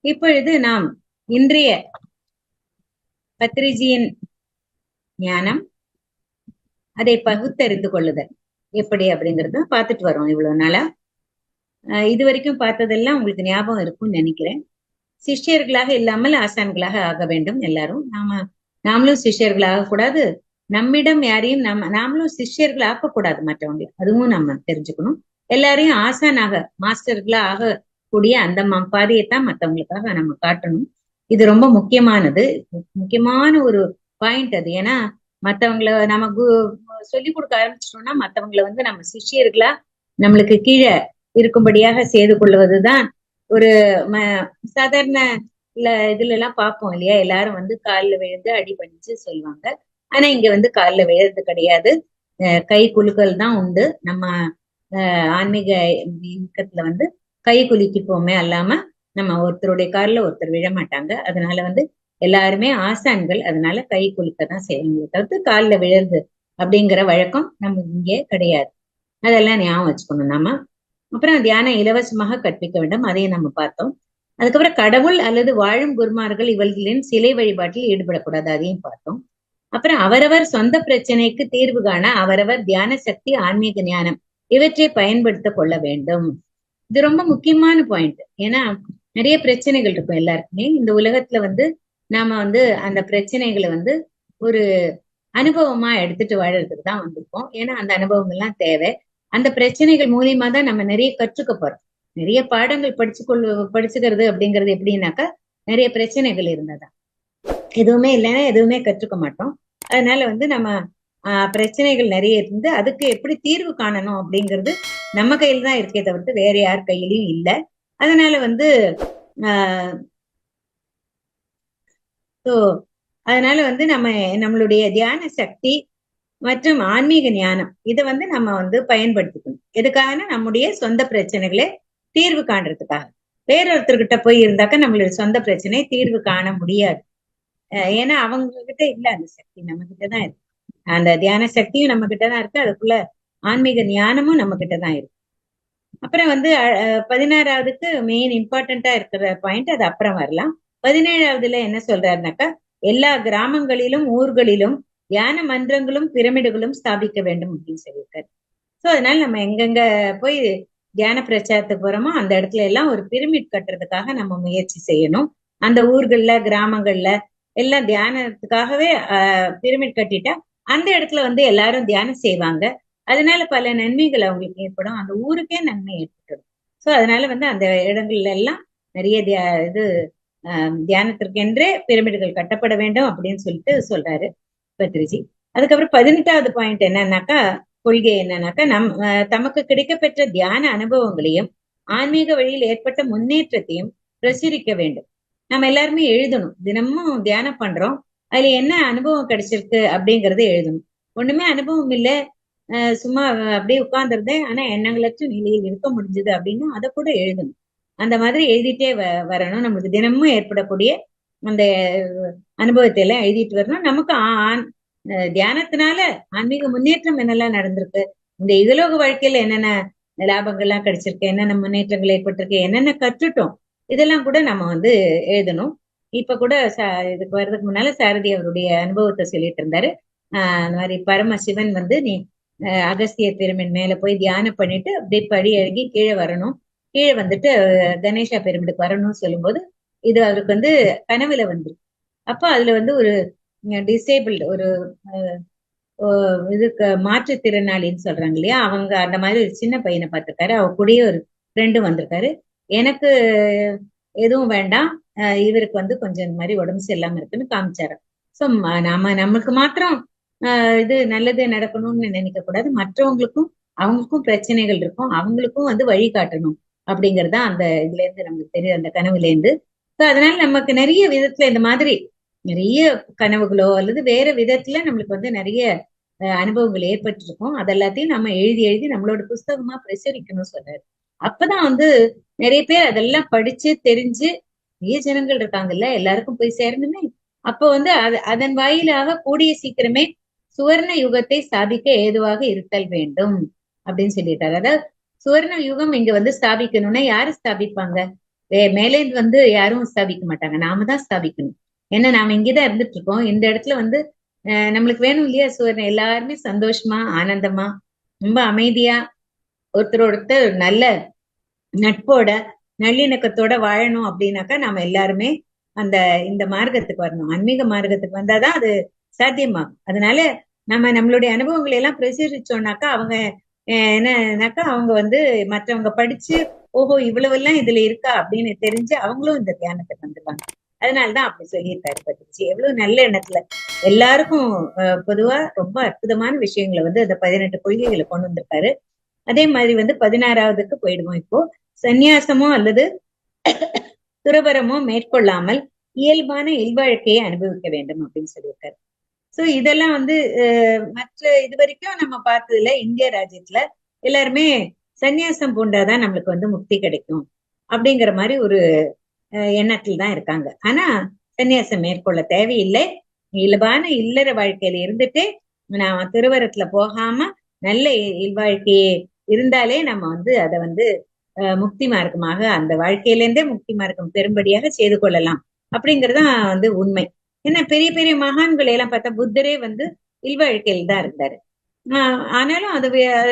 இப்பொழுது நாம் இன்றைய பத்ரிஜியின் ஞானம் அதை பகுத்தறிந்து கொள்ளுதல். எப்படி அப்படிங்கறத பார்த்துட்டு வரோம் இவ்வளவு நாளா. அஹ் இது வரைக்கும் பார்த்ததெல்லாம் உங்களுக்கு ஞாபகம் இருக்கும்னு நினைக்கிறேன். சிஷ்யர்களாக இல்லாமல் ஆசான்களாக ஆக வேண்டும் எல்லாரும். நாம நாமளும் சிஷ்யர்களாக கூடாது. நம்மிடம் யாரையும் நம்ம நாமளும் சிஷ்யர்கள் ஆக்கக்கூடாது மற்றவங்களை. அதுவும் நம்ம தெரிஞ்சுக்கணும். எல்லாரையும் ஆசானாக மாஸ்டர்களா ஆகக்கூடிய அந்த பாதையைத்தான் மத்தவங்களுக்காக நம்ம காட்டணும். இது ரொம்ப முக்கியமானது. முக்கியமான ஒரு பாயிண்ட் அது. ஏன்னா மத்தவங்கள நமக்கு சொல்லிக் கொடுக்க ஆரம்பிச்சிட்டோம்னா மத்தவங்கள வந்து நம்ம சிஷ்யர்களா நம்மளுக்கு கீழே இருக்கும்படியாக செய்து கொள்வதுதான் ஒரு ம- சாதாரண இல்ல இதுல எல்லாம் பார்ப்போம் இல்லையா? எல்லாரும் வந்து காலில் விழுந்து அடி பண்ணிச்சு சொல்லுவாங்க. ஆனா இங்க வந்து காலில் விழுறது கிடையாது. கை குலுக்கல் தான் உண்டு. நம்ம ஆன்மீக இயக்கத்துல வந்து கை குலுக்கிப்போமே அல்லாம நம்ம ஒருத்தருடைய கார்ல ஒருத்தர் விழ மாட்டாங்க. அதனால வந்து எல்லாருமே ஆசான்கள். அதனால கை குலுக்க தான் செய்வாங்களே தவிர்த்து காலில் விழுறது அப்படிங்கிற வழக்கம் நம்ம இங்கே கிடையாது. அதெல்லாம் ஞாபகம் வச்சுக்கணும் நாம. அப்புறம் தியானம் இலவசமாக கற்பிக்க வேண்டும். அதையும் நம்ம பார்த்தோம். அதுக்கப்புறம் கடவுள் அல்லது வாழும் குருமார்கள் இவர்களின் சிலை வழிபாட்டில் ஈடுபடக்கூடாது. அதையும் பார்த்தோம். அப்புறம் அவரவர் சொந்த பிரச்சனைக்கு தீர்வு காண அவரவர் தியான சக்தி ஆன்மீக ஞானம் இவற்றை பயன்படுத்திக் கொள்ள வேண்டும். இது ரொம்ப முக்கியமான பாயிண்ட் ஏன்னா நிறைய பிரச்சனைகள் இருக்கும் எல்லாருக்குமே. இந்த உலகத்துல வந்து நாம வந்து அந்த பிரச்சனைகளை வந்து ஒரு அனுபவமா எடுத்துட்டு வாழறதுக்கு தான் வந்திருக்கோம். ஏன்னா அந்த அனுபவம் எல்லாம் தேவை. அந்த பிரச்சனைகள் மூலியமா தான் நம்ம நிறைய கற்றுக்க போறோம். நிறைய பாடங்கள் படிச்சு கொள்ளு படிச்சுக்கிறது அப்படிங்கிறது எப்படின்னாக்கா நிறைய பிரச்சனைகள் இருந்ததா. எதுவுமே இல்லைன்னா எதுவுமே கற்றுக்க மாட்டோம். அதனால வந்து நம்ம பிரச்சனைகள் நிறைய இருந்து அதுக்கு எப்படி தீர்வு காணணும் அப்படிங்கிறது நம்ம கையில தான் இருக்கே தவிர்த்து வேற யார் கையிலையும் இல்லை. அதனால வந்து ஆஹ் ஸோ அதனால வந்து நம்ம நம்மளுடைய தியான சக்தி மற்றும் ஆன்மீக ஞானம் இதை வந்து நம்ம வந்து பயன்படுத்திக்கணும். எதுக்காகனா நம்முடைய சொந்த பிரச்சனைகளை தீர்வு காண்றதுக்காக. வேறொருத்தர்கிட்ட போய் இருந்தாக்க நம்மளுடைய சொந்த பிரச்சனையை தீர்வு காண முடியாது. ஏன்னா அவங்க கிட்ட இல்ல அந்த சக்தி நம்ம கிட்ட தான் இருக்கு. அந்த தியான சக்தியும் நம்ம கிட்டதான் இருக்கு. அதுக்குள்ள ஆன்மீக ஞானமும் நம்ம கிட்டதான் இருக்கு. அப்புறம் வந்து பதினாறாவதுக்கு மெயின் இம்பார்ட்டண்டா இருக்கிற பாயிண்ட் அது அப்புறம் வரலாம். பதினேழாவதுல என்ன சொல்றாருனாக்கா எல்லா கிராமங்களிலும் ஊர்களிலும் தியான மன்றங்களும் பிரமிடுகளும் ஸ்தாபிக்க வேண்டும் அப்படின்னு சொல்லியிருக்காரு. சோ அதனால நம்ம எங்கெங்க போய் தியான பிரச்சாரத்துக்கு போறோமோ அந்த இடத்துல எல்லாம் ஒரு பிரமிட் கட்டுறதுக்காக நம்ம முயற்சி செய்யணும். அந்த ஊர்கள்ல கிராமங்கள்ல எல்லாம் தியானத்துக்காகவே பிரமிட் கட்டிட்டா அந்த இடத்துல வந்து எல்லாரும் தியானம் செய்வாங்க. அதனால பல நன்மைகள் அவங்களுக்கு ஏற்படும். அந்த ஊருக்கே நன்மை ஏற்பட்டுடும். சோ அதனால வந்து அந்த இடங்கள்ல எல்லாம் நிறைய தியா இது ஆஹ் தியானத்திற்கென்றே பிரமிடுகள் கட்டப்பட வேண்டும் அப்படின்னு சொல்லிட்டு சொல்றாரு பத்ரிஜி. அதுக்கப்புறம் பதினெட்டாவது பாயிண்ட் என்னன்னாக்கா கொள்கை என்னன்னாக்கா நம் தமக்கு கிடைக்கப்பெற்ற தியான அனுபவங்களையும் ஆன்மீக வழியில் ஏற்பட்ட முன்னேற்றத்தையும் பிரசுரிக்க வேண்டும். நம்ம எல்லாருமே எழுதணும். தினமும் தியானம் பண்றோம். அதுல என்ன அனுபவம் கிடைச்சிருக்கு அப்படிங்கறத எழுதணும். ஒண்ணுமே அனுபவம் இல்ல. ஆஹ் சும்மா அப்படியே உட்கார்ந்துருந்தேன் ஆனா எண்ணங்களற்ற நிலையில் இருக்க முடிஞ்சது அப்படின்னு அதை கூட எழுதணும். அந்த மாதிரி எழுதிட்டே வ வரணும். நமக்கு தினமும் ஏற்படக்கூடிய அந்த அனுபவத்தை எல்லாம் எழுதிட்டு வரணும். நமக்கு ஆ- ஆன்- அஹ் தியானத்தினால ஆன்மீக முன்னேற்றம் என்னெல்லாம் நடந்திருக்கு? இந்த இதுலோக வாழ்க்கையில என்னென்ன லாபங்கள்லாம் கிடைச்சிருக்கு? என்னென்ன முன்னேற்றங்கள் ஏற்பட்டிருக்கு? என்னென்ன கற்றுட்டோம்? இதெல்லாம் கூட நம்ம வந்து எழுதணும். இப்ப கூட ச- இதுக்கு வர்றதுக்கு முன்னால சாரதி அவருடைய அனுபவத்தை சொல்லிட்டு இருந்தாரு. ஆஹ் அந்த மாதிரி பரமசிவன் வந்து நீ அகஸ்திய பிரமிட் மேல போய் தியானம் பண்ணிட்டு அப்படியே படி அழுகி கீழே வரணும். கீழே வந்துட்டு கணேஷா பிரமிடுக்கு வரணும்னு சொல்லும்போது இது அவருக்கு வந்து கனவுல வந்துருக்கு அப்ப அதுல வந்து ஒரு டிசேபிள்டு ஒரு இதுக்கு மாற்றுத்திறனாளின்னு சொல்றாங்க இல்லையா? அவங்க அந்த மாதிரி ஒரு சின்ன பையனை பார்த்திருக்காரு. அவ கூடயே ஒரு ஃப்ரெண்டும் வந்திருக்காரு. எனக்கு எதுவும் வேண்டாம். இவருக்கு வந்து கொஞ்சம் இந்த மாதிரி உடம்பு சரியில்லாம இருக்குன்னு காமிச்சாரு. சோ நாம நமக்கு மாத்திரம் ஆஹ் இது நல்லது நடக்கணும்னு நினைக்க கூடாது. மற்றவங்களுக்கும் அவங்களுக்கும் பிரச்சனைகள் இருக்கும். அவங்களுக்கும் வந்து வழி காட்டணும் அப்படிங்கறதா அந்த இதுல இருந்து நமக்கு தெரியும் அந்த கனவுல இருந்து ஸோ அதனால நமக்கு நிறைய விதத்துல இந்த மாதிரி நிறைய கனவுகளோ அல்லது வேற விதத்துல நம்மளுக்கு வந்து நிறைய அனுபவங்கள் ஏற்பட்டிருக்கும். அதெல்லாத்தையும் நம்ம எழுதி எழுதி நம்மளோட புஸ்தகமா பிரசுரிக்கணும் சொல்றாரு. அப்பதான் வந்து நிறைய பேர் அதெல்லாம் படிச்சு தெரிஞ்சு நிறைய ஜனங்கள் இருக்காங்கல்ல எல்லாருக்கும் போய் சேரணுமே. அப்ப வந்து அது அதன் வாயிலாக கூடிய சீக்கிரமே சுவர்ண யுகத்தை ஸ்தாபிக்க ஏதுவாக இருத்தல் வேண்டும் அப்படின்னு சொல்லியிருக்காரு அதாவது சுவர்ண யுகம் இங்க வந்து ஸ்தாபிக்கணும்னா யாரு ஸ்தாபிப்பாங்க? மேலே வந்து யாரும் ஸ்தாபிக்க மாட்டாங்க. நாம தான் ஸ்தாபிக்கணும். ஏன்னா நாம இங்கதான் இருந்துட்டு இருக்கோம் இந்த இடத்துல வந்து நம்மளுக்கு வேணும் இல்லையா சுவர்ண? எல்லாருமே சந்தோஷமா ஆனந்தமா ரொம்ப அமைதியா ஒருத்தர் ஒருத்தர் நல்ல நட்போட நல்லிணக்கத்தோட வாழணும் அப்படின்னாக்கா நாம எல்லாருமே அந்த இந்த மார்க்கத்துக்கு வரணும். ஆன்மீக மார்க்கத்துக்கு வந்தாதான் அது சாத்தியமாகும். அதனால நம்ம நம்மளுடைய அனுபவங்களை எல்லாம் பிரசுரிச்சோம்னாக்கா அவங்க என்னன்னாக்கா அவங்க வந்து மற்றவங்க படிச்சு ஓஹோ இவ்வளவு எல்லாம் இதுல இருக்கா அப்படின்னு தெரிஞ்சு அவங்களும் இந்த தியானத்துக்கு வந்துருவாங்க. அதனாலதான் அப்படி சொல்லியிருக்காரு பத்திரிச்சு எவ்வளவு நல்ல எண்ணத்துல எல்லாருக்கும் பொதுவா ரொம்ப அற்புதமான விஷயங்களை வந்து அந்த பதினெட்டு கொள்கைகளை கொண்டு வந்திருக்காரு. அதே மாதிரி வந்து பதினாறாவதுக்கு போயிடுவோம் இப்போ. சந்நியாசமோ அல்லது துறவரமோ மேற்கொள்ளாமல் இயல்பான இல்வாழ்க்கையை அனுபவிக்க வேண்டும் அப்படின்னு சொல்லியிருக்காரு. சோ இதெல்லாம் வந்து மற்ற இது வரைக்கும் நம்ம பார்த்ததுல இந்திய ராஜ்யத்துல எல்லாருமே சந்நியாசம் பூண்டாதான் நம்மளுக்கு வந்து முக்தி கிடைக்கும் அப்படிங்கிற மாதிரி ஒரு எண்ணத்தில் தான் இருக்காங்க. ஆனா சன்னியாசம் மேற்கொள்ள தேவையில்லை. இயல்பான இல்லற வாழ்க்கையில இருந்துட்டு நான் திருவரத்துல போகாம நல்ல இல்வாழ்க்கையே இருந்தாலே நம்ம வந்து அதை வந்து முக்தி மார்க்கமாக அந்த வாழ்க்கையிலேருந்தே முக்தி மார்க்கம் பெரும்படியாக செய்து கொள்ளலாம். அப்படிங்கறதுதான் வந்து உண்மை. ஏன்னா பெரிய பெரிய மகான்களை எல்லாம் பார்த்தா புத்தரே வந்து இல்வாழ்க்கையில் தான் இருந்தாரு. ஆஹ் ஆனாலும் அது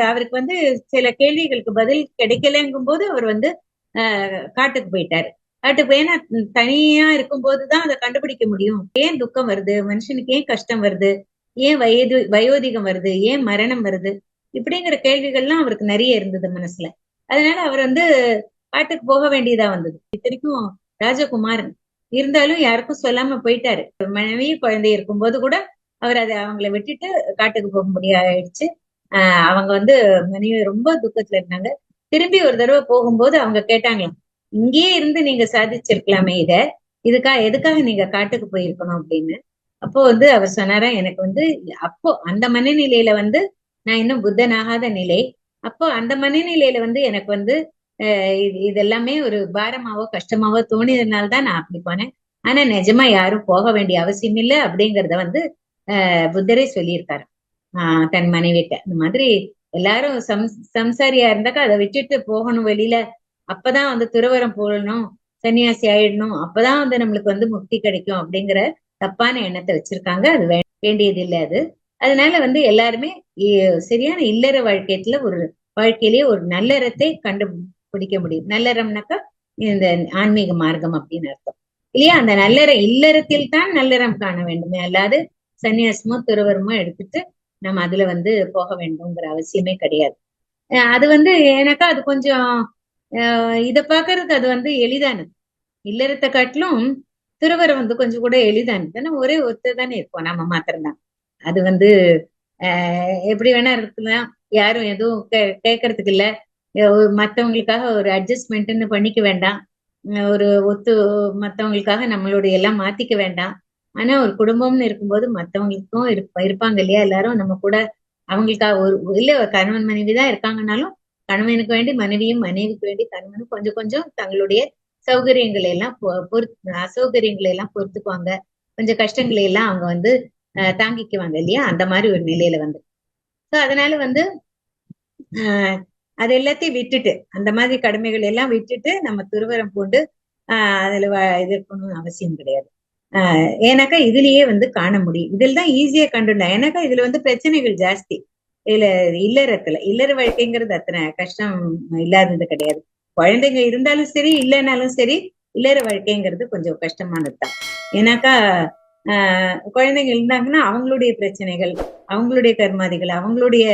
அவருக்கு வந்து சில கேள்விகளுக்கு பதில் கிடைக்கலங்கும் போது அவர் வந்து ஆஹ் காட்டுக்கு போயிட்டாரு. காட்டுக்கு ஏன்னா தனியா இருக்கும் போதுதான் அதை கண்டுபிடிக்க முடியும். ஏன் துக்கம் வருது? மனுஷனுக்கு ஏன் கஷ்டம் வருது? ஏன் வயது வயோதிகம் வருது? ஏன் மரணம் வருது? இப்படிங்கிற கேள்விகள்லாம் அவருக்கு நிறைய இருந்தது மனசுல. அதனால அவர் வந்து காட்டுக்கு போக வேண்டியதா வந்தது. இத்தனைக்கும் ராஜகுமாரன். இருந்தாலும் யாருக்கும் சொல்லாம போயிட்டாரு. மனைவி குழந்தை இருக்கும்போது கூட அவர் அதை அவங்கள விட்டுட்டு காட்டுக்கு போக முடியாயிடுச்சு. ஆஹ் அவங்க வந்து மனைவி ரொம்ப துக்கத்துல இருந்தாங்க. திரும்பி ஒரு தடவை போகும்போது அவங்க கேட்டாங்களாம் இங்கேயே இருந்து நீங்க சாதிச்சிருக்கலாமே இத. இதுக்கா எதுக்காக நீங்க காட்டுக்கு போயிருக்கணும் அப்படின்னு? அப்போ வந்து அவர் சொன்னாரா எனக்கு வந்து அப்போ அந்த மனநிலையில வந்து நான் இன்னும் புத்தனாகாத நிலை. அப்போ அந்த மனநிலையில வந்து எனக்கு வந்து இது எல்லாமே ஒரு பாரமாவோ கஷ்டமாவோ தோணியதுனால தான் நான் அப்படி போனேன். ஆனா நிஜமா யாரும் போக வேண்டிய அவசியம் இல்லை அப்படிங்கறத வந்து புத்தரே சொல்லியிருக்காரு. ஆஹ் தன் மனைவிட்ட. இந்த மாதிரி எல்லாரும் சம் சம்சாரியா இருந்தாக்கா அதை விட்டுட்டு போகணும் வெளியில. அப்பதான் வந்து துறவரம் போடணும் சன்னியாசி ஆயிடணும். அப்பதான் வந்து நம்மளுக்கு வந்து முக்தி கிடைக்கும் அப்படிங்கிற தப்பான எண்ணத்தை வச்சிருக்காங்க. அது வேண்டியது இல்லை அது. அதனால வந்து எல்லாருமே சரியான இல்லற வாழ்க்கையத்துல ஒரு வாழ்க்கையிலேயே ஒரு நல்லறத்தை கண்டுபிடிக்க முடியும். நல்லறம்னாக்கா இந்த ஆன்மீக மார்க்கம் அப்படின்னு அர்த்தம். இல்லையா? அந்த நல்லற இல்லறத்தில் தான் நல்லறம் காண வேண்டுமே. அல்லாது சன்னியாசமோ துறவரமோ எடுத்துட்டு நம்ம அதுல வந்து போக வேண்டும்ங்கிற அவசியமே கிடையாது. அது வந்து எனக்கா அது கொஞ்சம் இத பாக்குறதுக்கு அது வந்து எளிதானது. இல்லறத்தை காட்டிலும் துறவரம் வந்து கொஞ்சம் கூட எளிதானது. ஏன்னா ஒரே ஒருத்தர் தானே இருப்போம். நம்ம மாத்திரம்தான். அது வந்து எப்படி வேணா இருக்கலாம். யாரும் எதுவும் கேட்கறதுக்கு இல்ல. மத்தவங்களுக்காக ஒரு அட்ஜஸ்ட்மெண்ட்னு பண்ணிக்க வேண்டாம். ஒரு ஒத்து மத்தவங்களுக்காக நம்மளுடைய எல்லாம் மாத்திக்க வேண்டாம். ஆனா ஒரு குடும்பம்னு இருக்கும்போது மத்தவங்களுக்கும் இருப்பாங்க இல்லையா? எல்லாரும் நம்ம கூட அவங்களுக்காக ஒரு இல்ல கணவன் மனைவி தான் இருக்காங்கனாலும் கணவனுக்கு வேண்டி மனைவியும் மனைவிக்கு வேண்டி கணவனும் கொஞ்சம் கொஞ்சம் தங்களுடைய சௌகரியங்களை எல்லாம் பொறுத்து அசௌகரியங்களை எல்லாம் பொறுத்துக்குவாங்க. கொஞ்சம் கஷ்டங்களை எல்லாம் அவங்க வந்து தாங்கிக்குவாங்க இல்லையா? அந்த மாதிரி ஒரு நிலையில வந்து. சோ அதனால வந்து ஆஹ் அது எல்லாத்தையும் விட்டுட்டு அந்த மாதிரி கடமைகள் எல்லாம் விட்டுட்டு நம்ம துருவரம் போட்டு ஆஹ் அதுல இது அவசியம் கிடையாது. ஆஹ் ஏன்னாக்கா இதுலயே வந்து காண முடியும். இதில் தான் ஈஸியா கண்டுடலாம் ஏன்னாக்கா இதுல வந்து பிரச்சனைகள் ஜாஸ்தி. இதுல இல்லறத்துல இல்லற வாழ்க்கைங்கிறது அத்தனை கஷ்டம் இல்லாதது கிடையாது. குழந்தைங்க இருந்தாலும் சரி இல்லைனாலும் சரி இல்லற வாழ்க்கைங்கிறது கொஞ்சம் கஷ்டமானது தான் ஏன்னாக்கா குழந்தைங்க இருந்தாங்கன்னா அவங்களுடைய பிரச்சனைகள் அவங்களுடைய கர்மாதிகள் அவங்களுடைய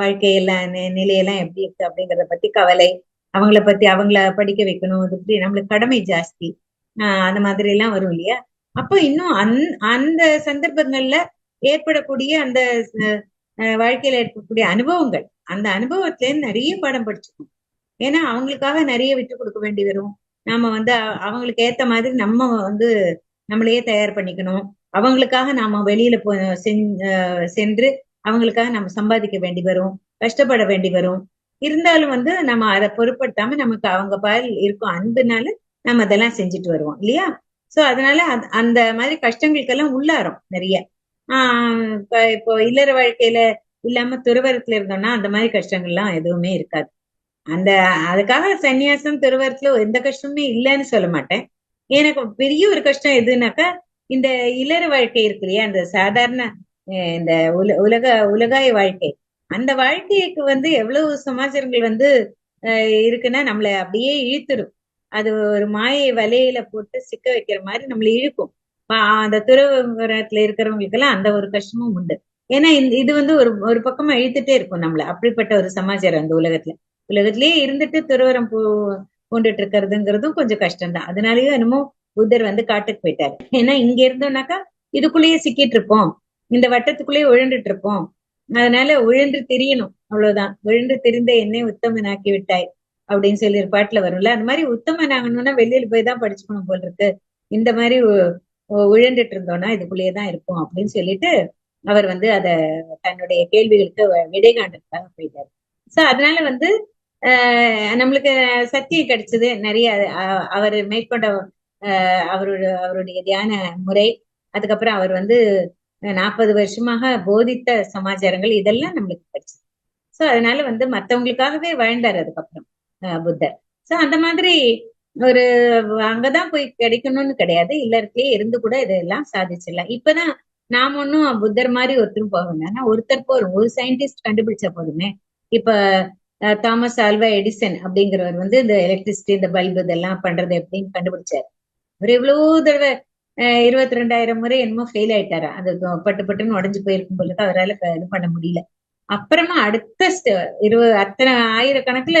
வாழ்க்கையெல்லாம் நிலையெல்லாம் எப்படி இருக்கு அப்படிங்கறத பத்தி கவலை அவங்கள பத்தி அவங்கள படிக்க வைக்கணும் இப்படி நம்மளுக்கு கடமை ஜாஸ்தி. ஆஹ் அந்த மாதிரி எல்லாம் வரும் இல்லையா? அப்போ இன்னும் அந் அந்த சந்தர்ப்பங்கள்ல ஏற்படக்கூடிய அந்த வாழ்க்கையில ஏற்படக்கூடிய அனுபவங்கள் அந்த அனுபவத்துல நிறைய பாடம் படிச்சுக்கணும். ஏன்னா அவங்களுக்காக நிறைய விட்டு கொடுக்க வேண்டி வரும். நாம வந்து அவங்களுக்கு ஏத்த மாதிரி நம்ம வந்து நம்மளையே தயார் பண்ணிக்கணும். அவங்களுக்காக நாம வெளியில போ சென்று அவங்களுக்காக நம்ம சம்பாதிக்க வேண்டி வரும். கஷ்டப்பட வேண்டி வரும். இருந்தாலும் வந்து நம்ம அதை பொருட்படுத்தாம நமக்கு அவங்க பால் இருக்கும் அன்புனால நம்ம அதெல்லாம் செஞ்சுட்டு வருவோம் இல்லையா? சோ அதனால அந்த மாதிரி கஷ்டங்களுக்கெல்லாம் உள்ளாரோம் நிறைய. ஆஹ் இப்போ இல்லற வாழ்க்கையில இல்லாம துறவரத்துல இருந்தோம்னா அந்த மாதிரி கஷ்டங்கள்லாம் எதுவுமே இருக்காது. அந்த அதுக்காக சன்னியாசம் துறவரத்துல எந்த கஷ்டமுமே இல்லைன்னு சொல்ல மாட்டேன். எனக்கு பெரிய ஒரு கஷ்டம் எதுனாக்கா இந்த இளர வாழ்க்கை இருக்கு இல்லையா? அந்த சாதாரண இந்த உல உலக உலகாய வாழ்க்கை. அந்த வாழ்க்கைக்கு வந்து எவ்வளவு சமாச்சாரங்கள் வந்து இருக்குன்னா நம்மளை அப்படியே இழுத்துரும் அது ஒரு மாயை வலையில போட்டு சிக்க வைக்கிற மாதிரி நம்மளை இழுக்கும். அந்த துறவரத்துல இருக்கிறவங்களுக்கு எல்லாம் அந்த ஒரு கஷ்டமும் உண்டு. ஏன்னா இந்த- இது வந்து ஒரு ஒரு பக்கமா இழுத்துட்டே இருக்கும் நம்மள. அப்படிப்பட்ட ஒரு சமாச்சாரம் அந்த உலகத்துல. உலகத்திலேயே இருந்துட்டு துறவரம் கொண்டுட்டு இருக்கிறதுங்கிறதும் கொஞ்சம் கஷ்டம்தான். அதனாலயோ என்னமோ புத்தர் வந்து காட்டுக்கு போயிட்டாரு. ஏன்னா இங்க இருந்தோம்னாக்கா இதுக்குள்ளேயே சிக்கிட்டு இருப்போம் இந்த வட்டத்துக்குள்ளேயே விழுந்துட்டு இருப்போம் அதனால உழன்று தெரியணும். அவ்வளவுதான். விழுந்து தெரிந்த என்னை உத்தமனாக்கி விட்டாய் அப்படின்னு சொல்லி ஒரு பாட்டுல வரும்ல. அந்த மாதிரி உத்தமன் ஆகணும்னா வெளியில போய் தான் படிச்சுக்கணும் போல் இருக்கு. இந்த மாதிரி விழுந்துட்டு இருந்தோம்னா இதுக்குள்ளேயே தான் இருப்போம் அப்படின்னு சொல்லிட்டு அவர் வந்து அத தன்னுடைய கேள்விகளுக்கு விடை காண்றதுக்காக போயிட்டாரு. சோ அதனால வந்து நம்மளுக்கு சக்தி கிடைச்சது நிறைய. அவர் மேற்கொண்ட ஆஹ் அவரோட அவருடைய தியான முறை. அதுக்கப்புறம் அவர் வந்து நாற்பது வருஷமாக போதித்த சமாச்சாரங்கள் இதெல்லாம் நம்மளுக்கு கிடைச்சது. சோ அதனால வந்து மத்தவங்களுக்காகவே வாழ்ந்தார் அதுக்கப்புறம் புத்தர். சோ அந்த மாதிரி ஒரு அங்கதான் போய் கிடைக்கணும்னு கிடையாது. இல்லறதுலயே இருந்து கூட இதெல்லாம் சாதிச்சிடலாம். இப்பதான் நாம ஒன்னும் புத்தர் மாதிரி ஒருத்தரும் போக வேண்டாம் ஒருத்தர் போறோம். ஒரு சயின்டிஸ்ட் கண்டுபிடிச்சா போதுமே. இப்ப தாமஸ் ஆல்வா எடிசன் அப்படிங்கிறவர் வந்து இந்த எலக்ட்ரிசிட்டி இந்த பல்பு இதெல்லாம் பண்றது எப்படின்னு கண்டுபிடிச்சாரு. அவர் எவ்வளவு தடவை இருபத்தி ரெண்டாயிரம் முறை என்னமோ ஃபெயில் ஆயிட்டாரா. அது பட்டு பட்டுன்னு உடஞ்சு போயிருக்கும் போல அவரால் இது பண்ண முடியல. அப்புறமா அடுத்த இருபது அத்தனை ஆயிரக்கணக்குல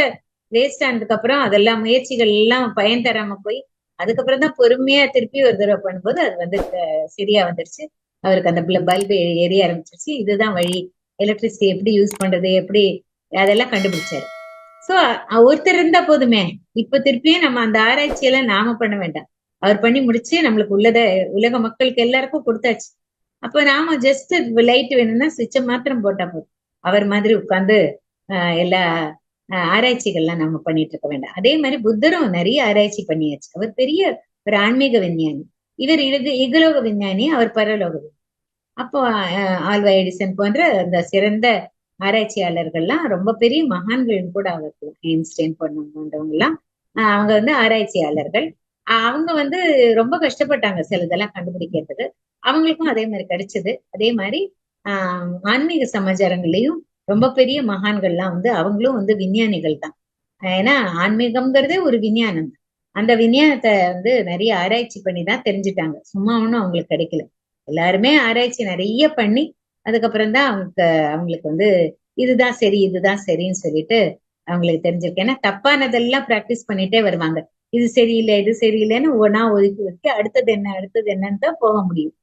வேஸ்ட் ஆனதுக்கு அப்புறம் அதெல்லாம் முயற்சிகள் எல்லாம் பயன் தராம போய் அதுக்கப்புறம் தான் பொறுமையா திருப்பி ஒரு தடவை பண்ணும்போது அது வந்து சரியா வந்துருச்சு. அவருக்கு அந்த பல்பு எரிய ஆரம்பிச்சிருச்சு. இதுதான் வழி. எலக்ட்ரிசிட்டி எப்படி யூஸ் பண்றது எப்படி அதெல்லாம் கண்டுபிடிச்சாரு. சோ ஒருத்தர் இருந்தா போதுமே. இப்ப திருப்பியும் நம்ம அந்த ஆராய்ச்சி எல்லாம் நாம பண்ண வேண்டாம். அவர் பண்ணி முடிச்சு நம்மளுக்கு உள்ளத உலக மக்களுக்கு எல்லாருக்கும் கொடுத்தாச்சு. அப்ப நாம ஜஸ்ட் லைட் வேணும்னா சுவிட்சை மாத்திரம் போட்டா போதும். அவர் மாதிரி உட்கார்ந்து ஆஹ் எல்லா ஆராய்ச்சிகள்லாம் நம்ம பண்ணிட்டு இருக்க வேண்டாம். அதே மாதிரி புத்தரும் நிறைய ஆராய்ச்சி பண்ணியாச்சு. அவர் பெரிய ஒரு ஆன்மீக விஞ்ஞானி. இவர் இலகு இகலோக விஞ்ஞானி அவர் பரலோக விஞ்ஞானி. அப்போ ஆல்வா எடிசன் போன்ற அந்த சிறந்த ஆராய்ச்சியாளர்கள்லாம் ரொம்ப பெரிய மகான்கள் கூட அவருக்கு ஐன்ஸ்டைன் போன்றவங்க எல்லாம் அவங்க வந்து ஆராய்ச்சியாளர்கள். ஆஹ் அவங்க வந்து ரொம்ப கஷ்டப்பட்டாங்க சிலதெல்லாம் கண்டுபிடிக்கிறதுக்கு. அவங்களுக்கும் அதே மாதிரி கிடைச்சது. அதே மாதிரி ஆஹ் ஆன்மீக சமாச்சாரங்களையும் ரொம்ப பெரிய மகான்கள்லாம் வந்து அவங்களும் வந்து விஞ்ஞானிகள் தான். ஏன்னா ஆன்மீகம்ங்கிறதே ஒரு விஞ்ஞானம். அந்த விஞ்ஞானத்தை வந்து நிறைய ஆராய்ச்சி பண்ணி தான் தெரிஞ்சுட்டாங்க. சும்மா ஒன்றும் அவங்களுக்கு கிடைக்கல. எல்லாருமே ஆராய்ச்சி நிறைய பண்ணி அதுக்கப்புறம் தான் அவங்க அவங்களுக்கு வந்து இதுதான் சரி இதுதான் சரின்னு சொல்லிட்டு அவங்களுக்கு தெரிஞ்சிருக்கு. ஏன்னா தப்பானதெல்லாம் பிராக்டிஸ் பண்ணிட்டே வருவாங்க. இது சரியில்லை இது சரியில்லைன்னு ஒன்னா ஒதுக்கி ஒதுக்கி அடுத்தது என்ன அடுத்தது என்னன்னு தான் போக முடியும்.